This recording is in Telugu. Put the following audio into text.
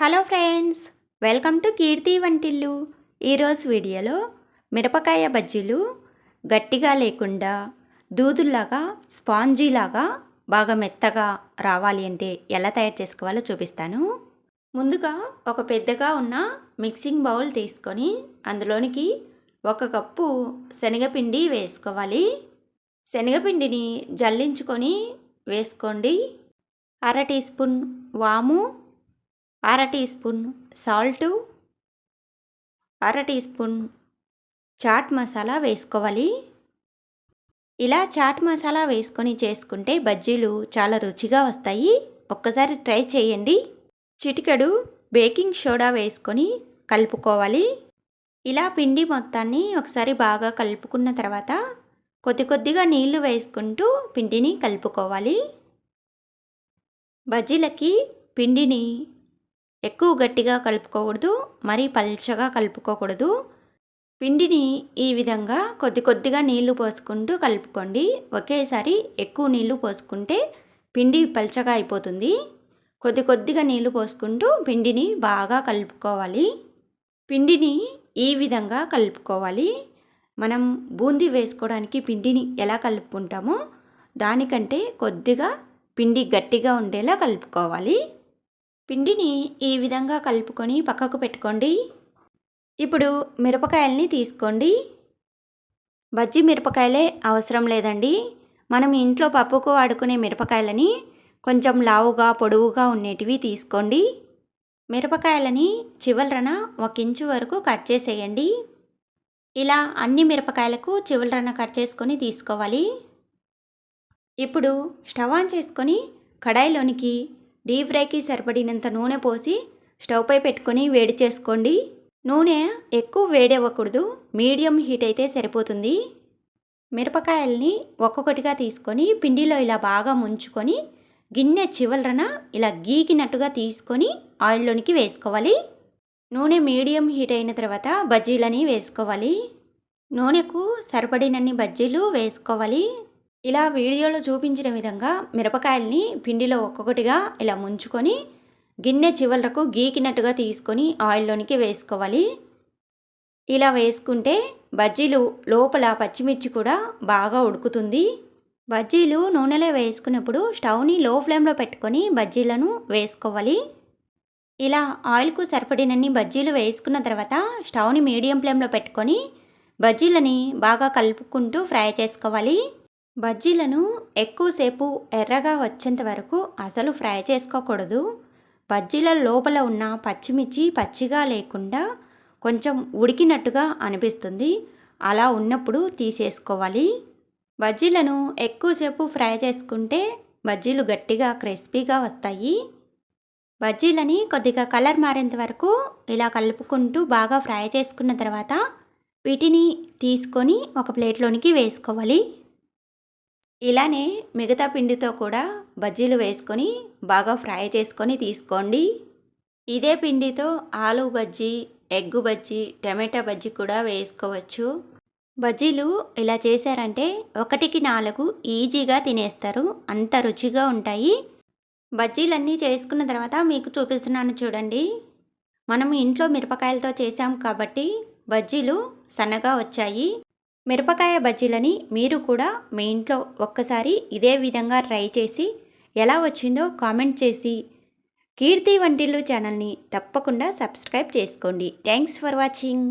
Hello friends welcome to Keerthi వంటిల్లు. ఈరోజు వీడియోలో మిరపకాయ బజ్జీలు గట్టిగా లేకుండా దూదుల్లాగా స్పాంజీలాగా బాగా మెత్తగా రావాలి అంటే ఎలా తయారు చేసుకోవాలో చూపిస్తాను. ముందుగా ఒక పెద్దగా ఉన్న మిక్సింగ్ బౌల్ తీసుకొని అందులోనికి ఒక కప్పు శనగపిండి వేసుకోవాలి. శనగపిండిని జల్లించుకొని వేసుకోండి. అర టీ స్పూన్ వాము అర టీ స్పూన్ సాల్టు అర టీ స్పూన్ చాట్ మసాలా వేసుకోవాలి. ఇలా చాట్ మసాలా వేసుకొని చేసుకుంటే బజ్జీలు చాలా రుచిగా వస్తాయి. ఒక్కసారి ట్రై చేయండి. చిటికెడు బేకింగ్ సోడా వేసుకొని కలుపుకోవాలి. ఇలా పిండి మొత్తాన్ని ఒకసారి బాగా కలుపుకున్న తర్వాత కొద్ది కొద్దిగా నీళ్ళు వేసుకుంటూ పిండిని కలుపుకోవాలి. బజ్జీలకి పిండిని ఎక్కువ గట్టిగా కలుపుకోకూడదు మరీ పల్చగా కలుపుకోకూడదు. పిండిని ఈ విధంగా కొద్ది కొద్దిగా నీళ్ళు పోసుకుంటూ కలుపుకోండి. ఒకేసారి ఎక్కువ నీళ్ళు పోసుకుంటే పిండి పల్చగా అయిపోతుంది. కొద్ది కొద్దిగా నీళ్ళు పోసుకుంటూ పిండిని బాగా కలుపుకోవాలి. పిండిని ఈ విధంగా కలుపుకోవాలి. మనం బూందీ వేసుకోవడానికి పిండిని ఎలా కలుపుకుంటామో దానికంటే కొద్దిగా పిండి గట్టిగా ఉండేలా కలుపుకోవాలి. పిండిని ఈ విధంగా కలుపుకొని పక్కకు పెట్టుకోండి. ఇప్పుడు మిరపకాయల్ని తీసుకోండి. బజ్జీ మిరపకాయలే అవసరం లేదండి. మనం ఇంట్లో పప్పుకు వాడుకునే మిరపకాయలని కొంచెం లావుగా పొడవుగా ఉండేటివి తీసుకోండి. మిరపకాయలని చివరన ఒక ఇంచు వరకు కట్ చేసేయండి. ఇలా అన్ని మిరపకాయలకు చివరన కట్ చేసుకొని తీసుకోవాలి. ఇప్పుడు స్టవ్ ఆన్ చేసుకొని కడాయిలోనికి డీప్ ఫ్రైకి సరిపడినంత నూనె పోసి స్టవ్పై పెట్టుకొని వేడి చేసుకోండి. నూనె ఎక్కువ వేడి అవ్వకూడదు మీడియం హీట్ అయితే సరిపోతుంది. మిరపకాయల్ని ఒక్కొక్కటిగా తీసుకొని పిండిలో ఇలా బాగా ముంచుకొని గిన్నె చివరన ఇలా గీకినట్టుగా తీసుకొని ఆయిల్లోనికి వేసుకోవాలి. నూనె మీడియం హీట్ అయిన తర్వాత బజ్జీలని వేసుకోవాలి. నూనెకు సరిపడినన్ని బజ్జీలు వేసుకోవాలి. ఇలా వీడియోలో చూపించిన విధంగా మిరపకాయల్ని పిండిలో ఒక్కొక్కటిగా ఇలా ముంచుకొని గిన్నె చివరకు గీకినట్టుగా తీసుకొని ఆయిల్లోనికి వేసుకోవాలి. ఇలా వేసుకుంటే బజ్జీలు లోపల పచ్చిమిర్చి కూడా బాగా ఉడుకుతుంది. బజ్జీలు నూనెలో వేసుకున్నప్పుడు స్టవ్ని లో ఫ్లేమ్లో పెట్టుకొని బజ్జీలను వేసుకోవాలి. ఇలా ఆయిల్కు సరిపడినన్ని బజ్జీలు వేసుకున్న తర్వాత స్టవ్ని మీడియం ఫ్లేమ్లో పెట్టుకొని బజ్జీలని బాగా కలుపుకుంటూ ఫ్రై చేసుకోవాలి. బజ్జీలను ఎక్కువసేపు ఎర్రగా వచ్చేంత వరకు అసలు ఫ్రై చేసుకోకూడదు. బజ్జీల లోపల ఉన్న పచ్చిమిర్చి పచ్చిగా లేకుండా కొంచెం ఉడికినట్టుగా అనిపిస్తుంది. అలా ఉన్నప్పుడు తీసేసుకోవాలి. బజ్జీలను ఎక్కువసేపు ఫ్రై చేసుకుంటే బజ్జీలు గట్టిగా క్రిస్పీగా వస్తాయి. బజ్జీలని కొద్దిగా కలర్ మారేంత వరకు ఇలా కలుపుకుంటూ బాగా ఫ్రై చేసుకున్న తర్వాత వీటిని తీసుకొని ఒక ప్లేట్లోనికి వేసుకోవాలి. ఇలానే మిగతా పిండితో కూడా బజ్జీలు వేసుకొని బాగా ఫ్రై చేసుకొని తీసుకోండి. ఇదే పిండితో ఆలు బజ్జీ ఎగ్గు బజ్జీ టమాటా బజ్జీ కూడా వేసుకోవచ్చు. బజ్జీలు ఇలా చేశారంటే ఒకటికి నాలుగు ఈజీగా తినేస్తారు. అంత రుచిగా ఉంటాయి. బజ్జీలన్నీ చేసుకున్న తర్వాత మీకు చూపిస్తున్నాను చూడండి. మనం ఇంట్లో మిరపకాయలతో చేసాం కాబట్టి బజ్జీలు సన్నగా వచ్చాయి. మిరపకాయ బజ్జీలని మీరు కూడా మీ ఇంట్లో ఒక్కసారి ఇదే విధంగా ట్రై చేసి ఎలా వచ్చిందో కామెంట్ చేసి కీర్తి వంటిల్లు ఛానల్ని తప్పకుండా సబ్స్క్రైబ్ చేసుకోండి. Thanks for watching.